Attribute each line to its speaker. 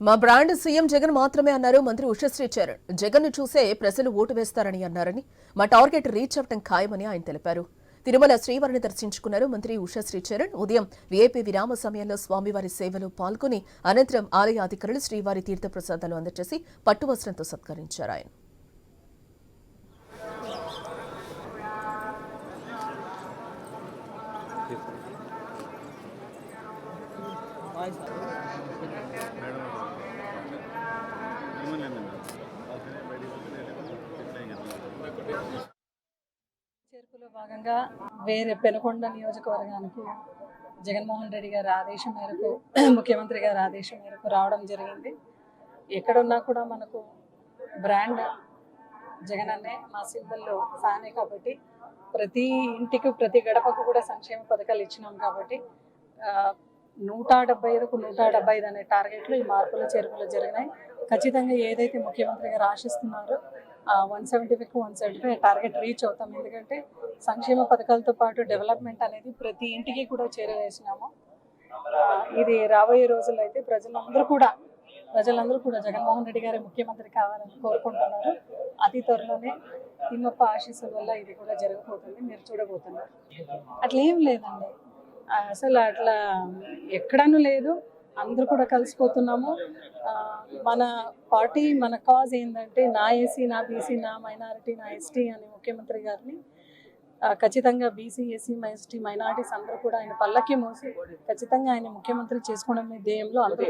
Speaker 1: మా brand CM Jagan మాత్రమే అన్నారు మంత్రి ఉషశ్రీ చరణ్. జగన్ను చూసే ప్రజలు ఓటు వేస్తారని అన్నారని మా టార్గెట్ రీచ్ అవటం ఖాయమని ఆయన తెలిపారు. తిరుమల శ్రీవారిని దర్శించుకున్నారు మంత్రి ఉషశ్రీ చరణ్. ఉదయం విఏపీ విరామ సమయంలో స్వామివారి సేవలో పాల్గొని అనంతరం ఆలయ అధికారులు శ్రీవారి తీర్థప్రసాదాలు అందజేసి పట్టువస్త్రంతో సత్కరించారు ఆయన.
Speaker 2: చేర్పులో భాగంగా వేరే పెనుకొండ నియోజకవర్గానికి జగన్మోహన్ రెడ్డి గారి ఆదేశం మేరకు ముఖ్యమంత్రి గారి ఆదేశం మేరకు రావడం జరిగింది. ఎక్కడున్నా కూడా మనకు బ్రాండ్ జగన్ అన్నే మా సింబల్లో ఫ్యానే కాబట్టి ప్రతి ఇంటికి ప్రతి గడపకు కూడా సంక్షేమ పథకాలు ఇచ్చినాం కాబట్టి నూట డెబ్బై ఐదుకు నూట డెబ్బై ఐదు అనే టార్గెట్లు ఈ మార్పులు చేర్పులు జరిగినాయి. ఖచ్చితంగా ఏదైతే ముఖ్యమంత్రి గారు ఆశిస్తున్నారో one seventy five one seventy five target reach అవుతాం. ఎందుకంటే సంక్షేమ పథకాలతో పాటు డెవలప్మెంట్ అనేది ప్రతి ఇంటికి కూడా చేరవేసినాము. ఇది రాబోయే రోజుల్లో అయితే ప్రజలందరూ కూడా ప్రజలందరూ కూడా జగన్మోహన్ రెడ్డి గారే ముఖ్యమంత్రి కావాలని కోరుకుంటున్నారు. అతి త్వరలోనే తిమ్మప్ప ఆశీస్సుల వల్ల ఇది కూడా జరగబోతుంది. మీరు చూడబోతున్నారు. అట్లా ఏం లేదండి. అసలు అట్లా ఎక్కడనూ లేదు. అందరూ కూడా కలిసిపోతున్నాము. మన పార్టీ మన కాజ్ ఏంటంటే నా ఏసీ నా బీసీ నా మైనారిటీ నా ఎస్టీ అని ముఖ్యమంత్రి గారిని ఖచ్చితంగా బీసీ ఎస్సీ ఎస్టీ మైనారిటీస్ అందరూ కూడా ఆయన పల్లకి మోసి ఖచ్చితంగా ఆయన ముఖ్యమంత్రి చేసుకోవడం ధ్యేయంలో అందరూ